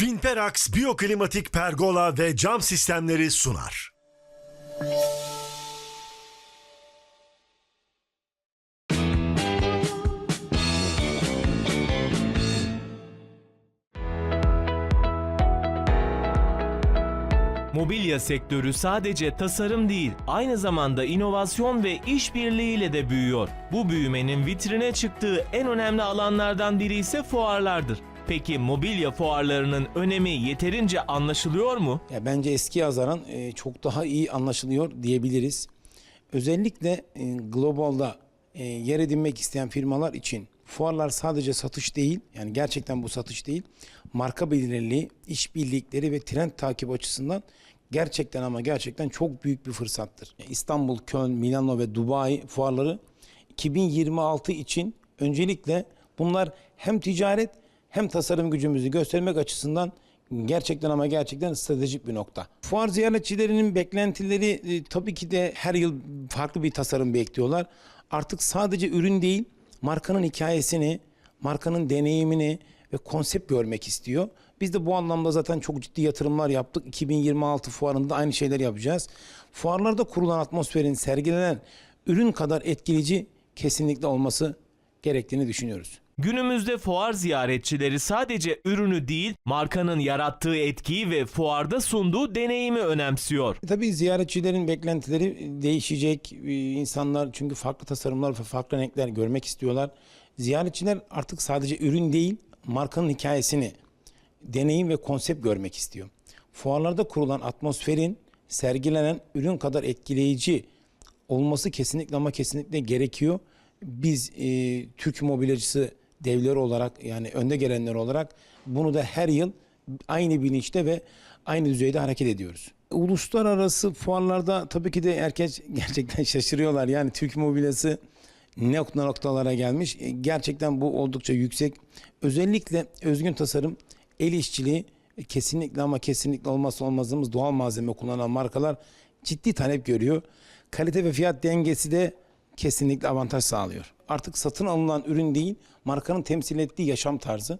Vinperax Biyoklimatik Pergola ve Cam Sistemleri sunar. Mobilya sektörü sadece tasarım değil, aynı zamanda inovasyon ve işbirliğiyle de büyüyor. Bu büyümenin vitrine çıktığı en önemli alanlardan biri ise fuarlardır. Peki mobilya fuarlarının önemi yeterince anlaşılıyor mu? Ya bence eski nazaran e, çok daha iyi anlaşılıyor diyebiliriz. Özellikle e, globalda e, yer edinmek isteyen firmalar için fuarlar sadece satış değil, yani gerçekten bu satış değil, marka belirliliği, işbirlikleri ve trend takip açısından gerçekten ama gerçekten çok büyük bir fırsattır. İstanbul, Köln, Milano ve Dubai fuarları 2026 için öncelikle bunlar hem ticaret hem tasarım gücümüzü göstermek açısından gerçekten ama gerçekten stratejik bir nokta. Fuar ziyaretçilerinin beklentileri e, tabii ki de her yıl farklı bir tasarım bekliyorlar. Artık sadece ürün değil, markanın hikayesini, markanın deneyimini ve konsept görmek istiyor. Biz de bu anlamda zaten çok ciddi yatırımlar yaptık. 2026 fuarında aynı şeyler yapacağız. Fuarlarda kurulan atmosferin sergilenen ürün kadar etkileyici kesinlikle olması gerektiğini düşünüyoruz. Günümüzde fuar ziyaretçileri sadece ürünü değil, markanın yarattığı etkiyi ve fuarda sunduğu deneyimi önemsiyor. E, Tabii ziyaretçilerin beklentileri değişecek. Ee, İnsanlar çünkü farklı tasarımlar ve farklı renkler görmek istiyorlar. Ziyaretçiler artık sadece ürün değil, markanın hikayesini, deneyim ve konsept görmek istiyor. Fuarlarda kurulan atmosferin sergilenen ürün kadar etkileyici olması kesinlikle ama kesinlikle gerekiyor. Biz e, Türk mobilyacısı devleri olarak yani önde gelenler olarak bunu da her yıl aynı bilinçte ve aynı düzeyde hareket ediyoruz. Uluslararası fuarlarda tabii ki de herkes gerçekten şaşırıyorlar. Yani Türk mobilyası ne nokta noktalara gelmiş. E, Gerçekten bu oldukça yüksek. Özellikle özgün tasarım, el işçiliği e, kesinlikle ama kesinlikle olmazsa olmazımız doğal malzeme kullanan markalar ciddi talep görüyor. Kalite ve fiyat dengesi de kesinlikle avantaj sağlıyor. Artık satın alınan ürün değil, markanın temsil ettiği yaşam tarzı.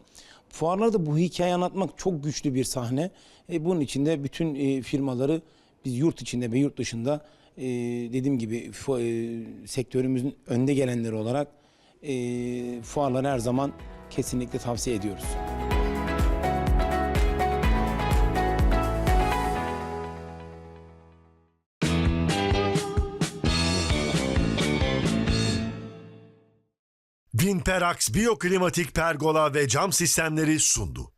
Fuarlarda bu hikayeyi anlatmak çok güçlü bir sahne. E, bunun için de bütün e, firmaları biz yurt içinde ve yurt dışında e, dediğim gibi e, sektörümüzün önde gelenleri olarak e, fuarları her zaman kesinlikle tavsiye ediyoruz. Vinperax Biyoklimatik Pergola ve Cam Sistemleri sundu.